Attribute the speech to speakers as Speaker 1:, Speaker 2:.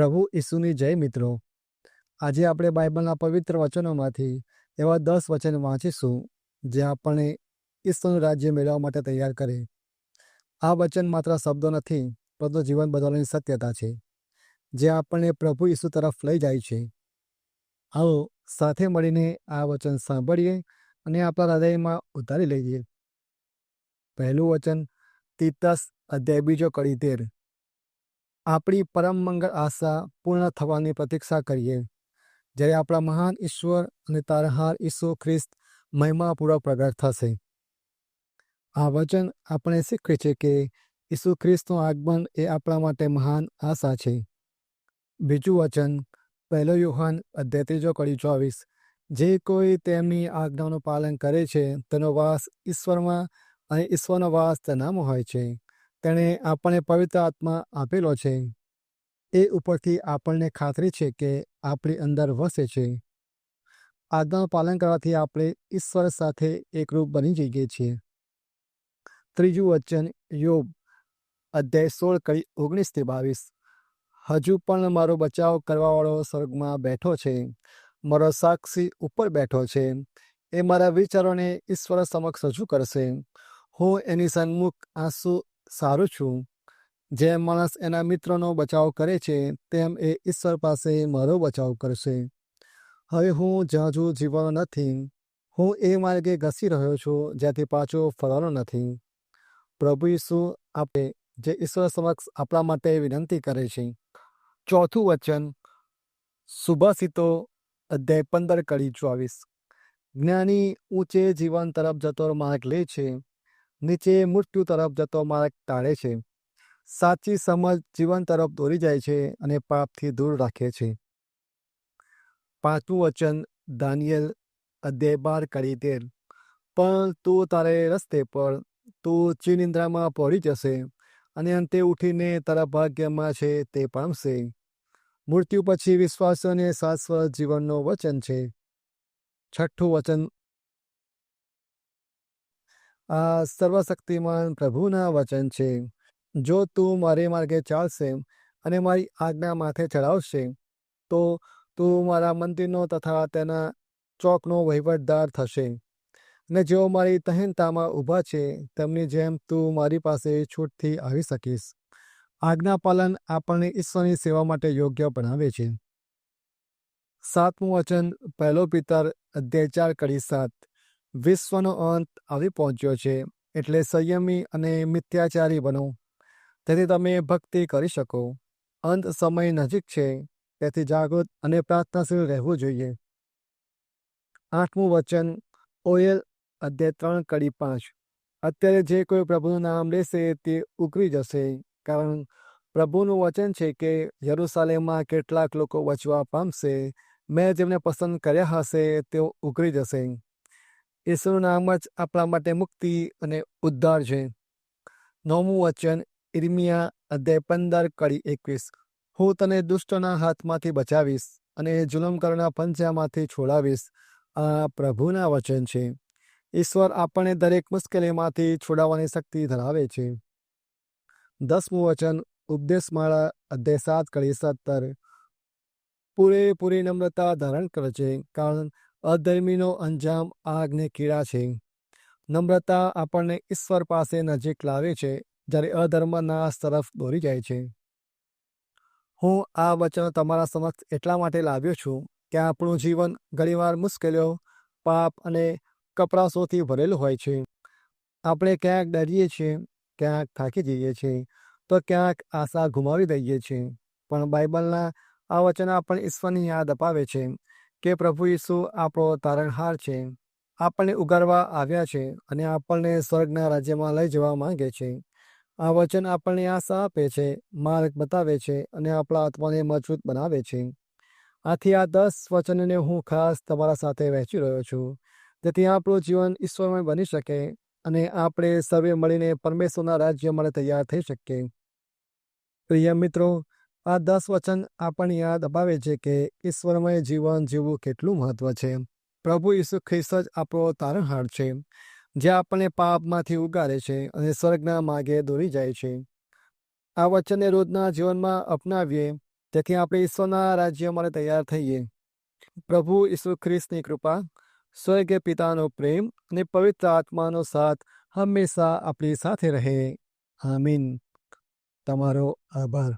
Speaker 1: પ્રભુ ઈસુની જય મિત્રો. આજે આપણે બાઇબલના પવિત્ર વચનોમાંથી એવા દસ વચન વાંચીશું, જે આપણને ઈસુનું રાજ્ય મેળવવા માટે તૈયાર કરે આ વચન માત્ર શબ્દો નથી, પરંતુ જીવન બદલવાની સત્યતા છે, જે આપણને પ્રભુ ઈસુ તરફ લઈ જાય છે. આવો સાથે મળીને આ વચન સાંભળીએ અને આપણા હૃદયમાં ઉતારી લઈએ. પહેલું વચન તીતસ અધ્યાય બીજો કડી તેર. આપણી પરમ મંગળ આશા પૂર્ણ થવાની પ્રતીક્ષા કરીએ. જ્યારે આપણા મહાન ઈશ્વર અને તારહાર ઈસુ ખ્રિસ્ત મહિમાપૂર્વક પ્રગટ થશે. આ વચન આપણે શીખવે છે કે ઈસુ ખ્રિસ્તનું આગમન એ આપણા માટે મહાન આશા છે. બીજું વચન, પહેલો યુહાન અધ્યાય ત્રીજો કડી ચોવીસ, જે કોઈ તેમની આજ્ઞાનું પાલન કરે છે, તેનો વાસ ઈશ્વરમાં અને ઈશ્વરનો વાસ તેનામાં હોય છે. તેણે આપણને પવિત્ર આત્મા આપેલો છે. એ ઉપરથી આપણને ખાતરી છે કે આપણી અંદર વસે છે. આજ્ઞાનું પાલન કરવાથી આપણે ઈશ્વર સાથે એકરૂપ બની જઈએ છીએ. ત્રીજું વચન યોગ અધ્યાય સોળ કડી ઓગણીસથી બાવીસ. હજુ પણ મારો બચાવ કરવાવાળો સ્વર્ગમાં બેઠો છે. મારો સાક્ષી ઉપર બેઠો છે. એ મારા વિચારોને ઈશ્વર સમક્ષ રજૂ કરશે. હું એની સન્મુખ આંસુ સારું છું. જેમ માણસ એના મિત્રનો બચાવ કરે છે, તેમ એ ઈશ્વર પાસે મારો બચાવ કરશે. હવે હું જાજુ જીવવાનો નથી. હું એ માર્ગે ઘસી રહ્યો છું, જ્યાંથી પાછો ફરવાનો નથી. પ્રભુ ઈસુ આપે, જે ઈશ્વર સમક્ષ આપણા માટે વિનંતી કરે છે. ચોથું વચન, સુભાષિતો અધ્યાય પંદર કડી ચોવીસ. જ્ઞાની ઊંચે જીવન તરફ જતો માર્ગ લે છે. નીચે મૃત્યુ તરફ જતો માર્ગ ટાળે છે. સાચી સમજ જીવન તરફ દોરી જાય છે અને પાપથી દૂર રાખે છે. પાંચમું વચન દાનિયલ અધ્યાય બાર કરી તેર. પણ તું તારે રસ્તે પર, તું ચિનિંદ્રામાં પહોંચી જશે અને અંતે ઉઠીને તારા ભાગ્યમાં છે તે પામશે. મૃત્યુ પછી વિશ્વાસ અને શાશ્વત જીવનનો વચન છે. છઠ્ઠું વચન આ સર્વશક્તિમાન પ્રભુના વચન છે. જો તું મારે માર્ગે ચાલશે અને મારી આજ્ઞા માથે ચડાવશે તો તું મારા મંદિરનો તથા તેના ચોકનો વહીવટદાર થશે. અને જેઓ મારી તહેનતામાં ઊભા છે, તેમની જેમ તું મારી પાસે છૂટથી આવી શકીશ. આજ્ઞા પાલન આપણને ઈશ્વરની સેવા માટે યોગ્ય બનાવે છે. સાતમું વચન, પહેલો પિતર અધ્યાય ચાર સાત. વિશ્વનો અંત આવી પહોંચ્યો છે એટલે સંયમી અને મિથ્યાચારી બનો. તેથી તમે ભક્તિ કરી શકો. અંત સમય નજીક છે, તેથી જાગૃત અને પ્રાર્થનાશીલ રહેવું જોઈએ. આઠમું વચન ઓયલ અધ્યાય ત્રણ કડી પાંચ. અત્યારે જે કોઈ પ્રભુનું નામ લેશે તે ઉકળી જશે, કારણ પ્રભુનું વચન છે કે યરુસાલેમમાં કેટલાક લોકો બચવા પામશે. મેં જેમને પસંદ કર્યા હશે, તેઓ ઉકળી જશે. ઈશ્વરનું નામ જ આપણા માટે મુક્તિ અને ઉદ્ધાર છે. નવમું વચન ઇર્મિયા અધ્યાય પંદર, કડી એકવીસ. હું તને દુષ્ટના હાથમાંથી બચાવીશ અને જુલમ કરના પંજામાંથી છોડાવીશ. આ પ્રભુના વચન છે. ઈશ્વર આપણને દરેક મુશ્કેલીમાંથી છોડાવવાની શક્તિ ધરાવે છે. દસમું વચન, ઉપદેશમાળા અધ્યાય સાત, કડી સત્તર. પૂરેપૂરી નમ્રતા ધારણ કરે છે કારણ અધર્મીનો અંજામ આગને કીડા છે. નમ્રતા આપણને ઈશ્વર પાસે નજીક લાવે છે, જ્યારે અધર્મ નાશ તરફ દોરી જાય છે. હું આ વચન તમારા સમક્ષ એટલા માટે લાવ્યો છું કે આપણું જીવન ઘણીવાર મુશ્કેલીઓ, પાપ અને કપડાશોથી ભરેલું હોય છે. આપણે ક્યાંક ડરીએ છીએ, ક્યાંક થાકી જઈએ છીએ, તો ક્યાંક આશા ગુમાવી દઈએ છીએ. પણ બાઇબલના આ વચન આપણને ઈશ્વરની યાદ અપાવે છે. કે પ્રભુ ઈસુ આપણો તારણહાર છે, આપણને ઉગારવા આવ્યા છે અને આપણને સ્વર્ગના રાજ્યમાં લઈ જવા માંગે છે. આ વચન આપણને આશા આપે છે, માર્ગ બતાવે છે અને આપણા આત્માને મજબૂત બનાવે છે. આથી આ દસ વચનને હું ખાસ તમારા સાથે વહેંચી રહ્યો છું, જેથી આપણું જીવન ઈશ્વરમય બની શકે અને આપણે સર્વે મળીને પરમેશ્વરના રાજ્ય માટે તૈયાર થઈ શકીએ. પ્રિય મિત્રો આ દસ વચન આપણને યાદ અપાવે છે કે ઈશ્વરમય જીવન જીવવું કેટલું મહત્વ છે. પ્રભુ ઈસુ ખ્રિસ્ત જ આપણો તારણહાર છે, જે આપણને પાપમાંથી ઉગારે છે અને સ્વર્ગના માર્ગે દોરી જાય છે. આ વચનને રોજના જીવનમાં અપનાવીએ તેથી આપણે ઈશ્વરના રાજ્ય માટે તૈયાર થઈએ. પ્રભુ ઈસુ ખ્રિસ્તની કૃપા, સ્વર્ગે પિતાનો પ્રેમ અને પવિત્ર આત્માનો સાથ હંમેશા આપણી સાથે રહે. આમીન. તમારો આભાર.